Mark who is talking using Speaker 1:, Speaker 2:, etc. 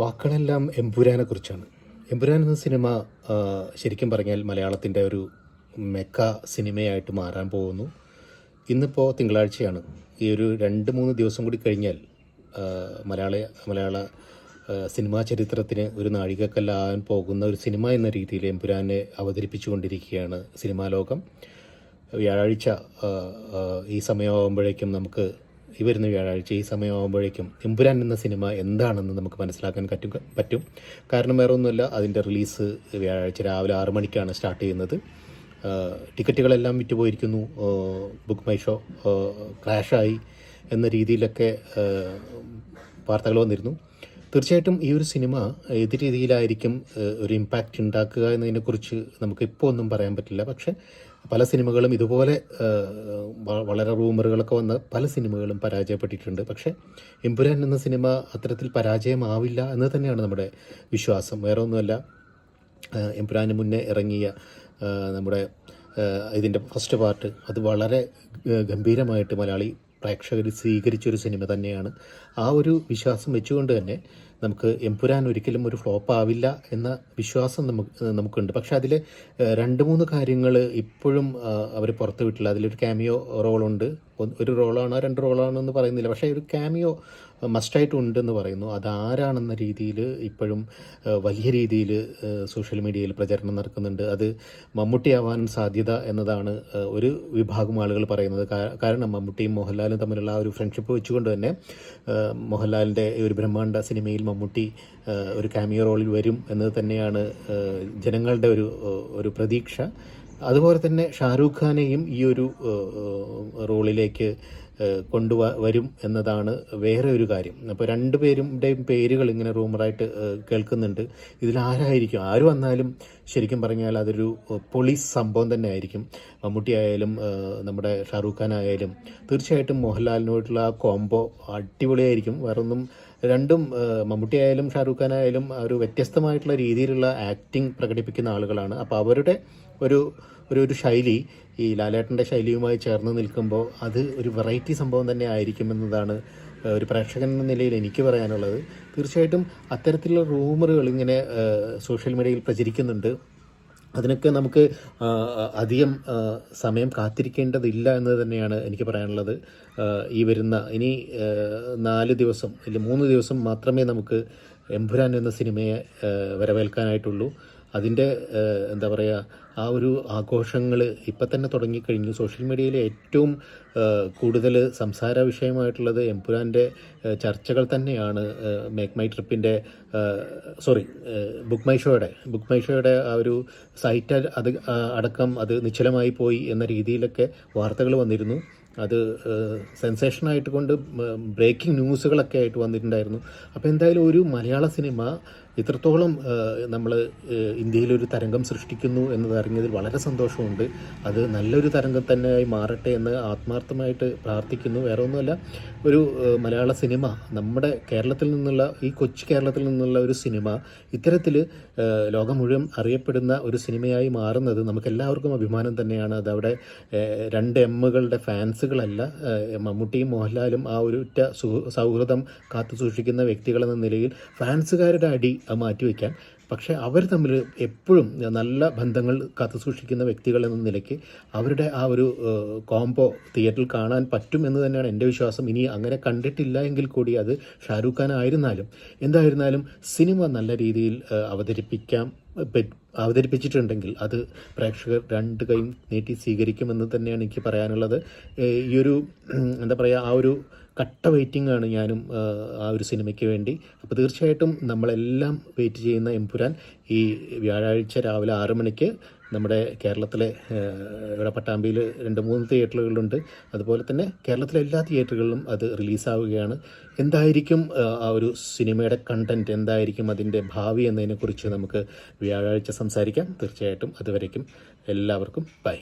Speaker 1: വാക്കുകളെല്ലാം എമ്പുരാനെ കുറിച്ചാണ്. എമ്പുരാൻ എന്ന സിനിമ ശരിക്കും പറഞ്ഞാൽ മലയാളത്തിന്റെ ഒരു മെക്ക സിനിമയായിട്ട് മാറാൻ പോകുന്നു. ഇന്നിപ്പോൾ തിങ്കളാഴ്ചയാണ്. ഈ ഒരു രണ്ട് മൂന്ന് ദിവസം കൂടി കഴിഞ്ഞാൽ മലയാള മലയാള സിനിമാ ചരിത്രത്തിന് ഒരു നാഴികക്കല്ലാകാൻ പോകുന്ന ഒരു സിനിമ എന്ന രീതിയിൽ എമ്പുരാനെ അവതരിപ്പിച്ചുകൊണ്ടിരിക്കുകയാണ് സിനിമാ ലോകം. വ്യാഴാഴ്ച ഈ സമയമാകുമ്പോഴേക്കും നമുക്ക് ഈ വരുന്ന വ്യാഴാഴ്ച ഈ സമയമാകുമ്പോഴേക്കും എമ്പുരാൻ എന്ന സിനിമ എന്താണെന്ന് നമുക്ക് മനസ്സിലാക്കാൻ പറ്റും പറ്റും. കാരണം വേറെ ഒന്നുമല്ല അതിന്റെ റിലീസ് വ്യാഴാഴ്ച രാവിലെ ആറ് മണിക്കാണ് സ്റ്റാർട്ട് ചെയ്യുന്നത്. ടിക്കറ്റുകളെല്ലാം വിറ്റുപോയിരിക്കുന്നു. പോയിരിക്കുന്നു ബുക്ക് മൈ ഷോ ക്രാഷായി എന്ന രീതിയിലൊക്കെ വാർത്തകൾ വന്നിരുന്നു. തീർച്ചയായിട്ടും ഈ ഒരു സിനിമ ഏത് രീതിയിലായിരിക്കും ഒരു ഇമ്പാക്റ്റ് ഉണ്ടാക്കുക എന്നതിനെക്കുറിച്ച് നമുക്ക് ഇപ്പോൾ ഒന്നും പറയാൻ പറ്റില്ല. പക്ഷേ പല സിനിമകളും ഇതുപോലെ വളരെ റൂമറുകളൊക്കെ വന്ന് പല സിനിമകളും പരാജയപ്പെട്ടിട്ടുണ്ട്. പക്ഷേ എമ്പുരാൻ എന്ന സിനിമ അത്തരത്തിൽ പരാജയമാവില്ല എന്ന് തന്നെയാണ് നമ്മുടെ വിശ്വാസം. വേറെ ഒന്നുമല്ല എംപുരാന് മുന്നേ ഇറങ്ങിയ നമ്മുടെ ഇതിന്റെ ഫസ്റ്റ് പാർട്ട് അത് വളരെ ഗംഭീരമായിട്ട് മലയാളി പ്രേക്ഷകർ സ്വീകരിച്ചൊരു സിനിമ തന്നെയാണ്. ആ ഒരു വിശ്വാസം വെച്ചുകൊണ്ട് തന്നെ നമുക്ക് എംപുരാൻ ഒരിക്കലും ഒരു ഫ്ലോപ്പ് ആവില്ല എന്ന വിശ്വാസം നമുക്ക് നമുക്കുണ്ട്. പക്ഷെ അതിൽ രണ്ട് മൂന്ന് കാര്യങ്ങൾ ഇപ്പോഴും അവർ പുറത്തു വിട്ടില്ല. അതിലൊരു ക്യാമിയോ റോളുണ്ട് ഒരു റോളാണോ രണ്ട് റോളാണോ എന്ന് പറയുന്നില്ല. പക്ഷേ ഒരു ക്യാമിയോ മസ്റ്റായിട്ടുണ്ടെന്ന് പറയുന്നു. അതാരാണെന്ന രീതിയിൽ ഇപ്പോഴും വലിയ രീതിയിൽ സോഷ്യൽ മീഡിയയിൽ പ്രചരണം നടക്കുന്നുണ്ട്. അത് മമ്മൂട്ടിയാവാൻ സാധ്യത എന്നതാണ് ഒരു വിഭാഗം ആളുകൾ പറയുന്നത്. കാരണം മമ്മൂട്ടിയും മോഹൻലാലും തമ്മിലുള്ള ആ ഒരു ഫ്രണ്ട്ഷിപ്പ് വെച്ചുകൊണ്ട് തന്നെ മോഹൻലാലിന്റെ ഒരു ബ്രഹ്മാണ്ഡ സിനിമയിൽ മമ്മൂട്ടി ഒരു കാമിയോ റോളിൽ വരും എന്നത് തന്നെയാണ് ജനങ്ങളുടെ ഒരു ഒരു പ്രതീക്ഷ. അതുപോലെ തന്നെ ഷാരൂഖ് ഖാനെയും ഈ ഒരു റോളിലേക്ക് കൊണ്ടുവ വരും എന്നതാണ് വേറെ ഒരു കാര്യം. അപ്പോൾ രണ്ടുപേരുടെയും പേരുകൾ ഇങ്ങനെ റൂമറായിട്ട് കേൾക്കുന്നുണ്ട്. ഇതിൽ ആരായിരിക്കും? ആര് വന്നാലും ശരിക്കും പറഞ്ഞാൽ അതൊരു പോലീസ് സംഭവം തന്നെ ആയിരിക്കും മമ്മൂട്ടി ആയാലും നമ്മുടെ ഷാറൂഖ് ഖാൻ ആയാലും തീർച്ചയായിട്ടും മോഹൻലാലിനോടുള്ള ആ കോംബോ അടിപൊളിയായിരിക്കും. വേറൊന്നും രണ്ടും മമ്മൂട്ടി ആയാലും ഷാറൂഖ് ഖാൻ ആയാലും ഒരു വ്യത്യസ്തമായിട്ടുള്ള രീതിയിലുള്ള ആക്ടിങ് പ്രകടിപ്പിക്കുന്ന ആളുകളാണ്. അപ്പോൾ അവരുടെ ഒരു ഒരു ഒരു ശൈലി ഈ ലാലേട്ടന്റെ ശൈലിയുമായി ചേർന്ന് നിൽക്കുമ്പോൾ അത് ഒരു വെറൈറ്റി സംഭവം തന്നെ ആയിരിക്കുമെന്നതാണ് ഒരു പ്രേക്ഷകൻ എന്ന നിലയിൽ എനിക്ക് പറയാനുള്ളത്. തീർച്ചയായിട്ടും അത്തരത്തിലുള്ള റൂമറുകൾ ഇങ്ങനെ സോഷ്യൽ മീഡിയയിൽ പ്രചരിക്കുന്നുണ്ട്. അതിനൊക്കെ നമുക്ക് അധികം സമയം കാത്തിരിക്കേണ്ടതില്ല എന്ന് തന്നെയാണ് എനിക്ക് പറയാനുള്ളത്. ഈ വരുന്ന ഇനി നാല് ദിവസം ഇല്ല മൂന്ന് ദിവസം മാത്രമേ നമുക്ക് എംപുരാൻ എന്ന സിനിമയെ വരവേൽക്കാനായിട്ടുള്ളൂ. അതിന്റെ എന്താ പറയുക ആ ഒരു ആഘോഷങ്ങൾ ഇപ്പം തന്നെ തുടങ്ങിക്കഴിഞ്ഞു. സോഷ്യൽ മീഡിയയിൽ ഏറ്റവും കൂടുതൽ സംസാര വിഷയമായിട്ടുള്ളത് എംപുരാന്റെ ചർച്ചകൾ തന്നെയാണ്. മേക്ക് മൈ ട്രിപ്പിന്റെ സോറി ബുക്ക് മൈ ഷോയുടെ ബുക്ക് മൈ ഷോയുടെ ആ ഒരു സൈറ്റ് അത് അടക്കം അത് നിശ്ചലമായി പോയി എന്ന രീതിയിലൊക്കെ വാർത്തകൾ വന്നിരുന്നു. അത് സെൻസേഷനായിട്ട് കൊണ്ട് ബ്രേക്കിംഗ് ന്യൂസുകളൊക്കെ ആയിട്ട് വന്നിട്ടുണ്ടായിരുന്നു. അപ്പോൾ എന്തായാലും ഒരു മലയാള സിനിമ ഇത്രത്തോളം നമ്മൾ ഇന്ത്യയിലൊരു തരംഗം സൃഷ്ടിക്കുന്നു എന്നത് അറിഞ്ഞതിൽ വളരെ സന്തോഷമുണ്ട്. അത് നല്ലൊരു തരംഗം തന്നെയായി മാറട്ടെ എന്ന് ആത്മാർത്ഥമായിട്ട് പ്രാർത്ഥിക്കുന്നു. വേറെ ഒന്നുമല്ല ഒരു മലയാള സിനിമ നമ്മുടെ കേരളത്തിൽ നിന്നുള്ള ഈ കൊച്ചു കേരളത്തിൽ നിന്നുള്ള ഒരു സിനിമ ഇത്തരത്തിൽ ലോകം മുഴുവൻ അറിയപ്പെടുന്ന ഒരു സിനിമയായി മാറുന്നത് നമുക്ക് എല്ലാവർക്കും അഭിമാനം തന്നെയാണ്. അതവിടെ രണ്ട് എമ്മുകളുടെ ഫാൻസുകളല്ല മമ്മൂട്ടിയും മോഹൻലാലും ആ ഒരു സൗഹൃദം കാത്തു സൂക്ഷിക്കുന്ന വ്യക്തികളെന്ന നിലയിൽ ഫാൻസുകാരുടെ അടി അത് മാറ്റിവെക്കാൻ പക്ഷേ അവർ തമ്മിൽ എപ്പോഴും നല്ല ബന്ധങ്ങൾ കാത്തു സൂക്ഷിക്കുന്ന വ്യക്തികൾ എന്ന നിലയ്ക്ക് അവരുടെ ആ ഒരു കോംബോ തിയേറ്ററിൽ കാണാൻ പറ്റും എന്ന് തന്നെയാണ് എന്റെ വിശ്വാസം. ഇനി അങ്ങനെ കണ്ടിട്ടില്ല എങ്കിൽ കൂടി അത് ഷാരൂഖ് ഖാൻ ആയിരുന്നാലും. എന്തായിരുന്നാലും സിനിമ നല്ല രീതിയിൽ അവതരിപ്പിക്കാം. അവതരിപ്പിച്ചിട്ടുണ്ടെങ്കിൽ അത് പ്രേക്ഷകർ രണ്ട് കൈയും നീട്ടി സ്വീകരിക്കുമെന്ന് തന്നെയാണ് എനിക്ക് പറയാനുള്ളത്. ഈ ഒരു എന്താ പറയുക ആ ഒരു കട്ട വെയിറ്റിംഗ് ആണ് ഞാനും ആ ഒരു സിനിമയ്ക്ക് വേണ്ടി. അപ്പോൾ തീർച്ചയായിട്ടും നമ്മളെല്ലാം വെയിറ്റ് ചെയ്യുന്ന എംപുരാൻ ഈ വ്യാഴാഴ്ച രാവിലെ ആറ് മണിക്ക് നമ്മുടെ കേരളത്തിലെ ഇവിടെ പട്ടാമ്പിയിൽ രണ്ട് മൂന്ന് തിയേറ്ററുകളുണ്ട്. അതുപോലെ തന്നെ കേരളത്തിലെ എല്ലാ തിയേറ്ററുകളിലും അത് റിലീസാവുകയാണ്. എന്തായിരിക്കും ആ, ഒരു സിനിമയുടെ കണ്ടന്റ് എന്തായിരിക്കും അതിന്റെ ഭാവി എന്നതിനെക്കുറിച്ച് നമുക്ക് വ്യാഴാഴ്ച സംസാരിക്കാം. തീർച്ചയായിട്ടും അതുവരേക്കും എല്ലാവർക്കും ബൈ.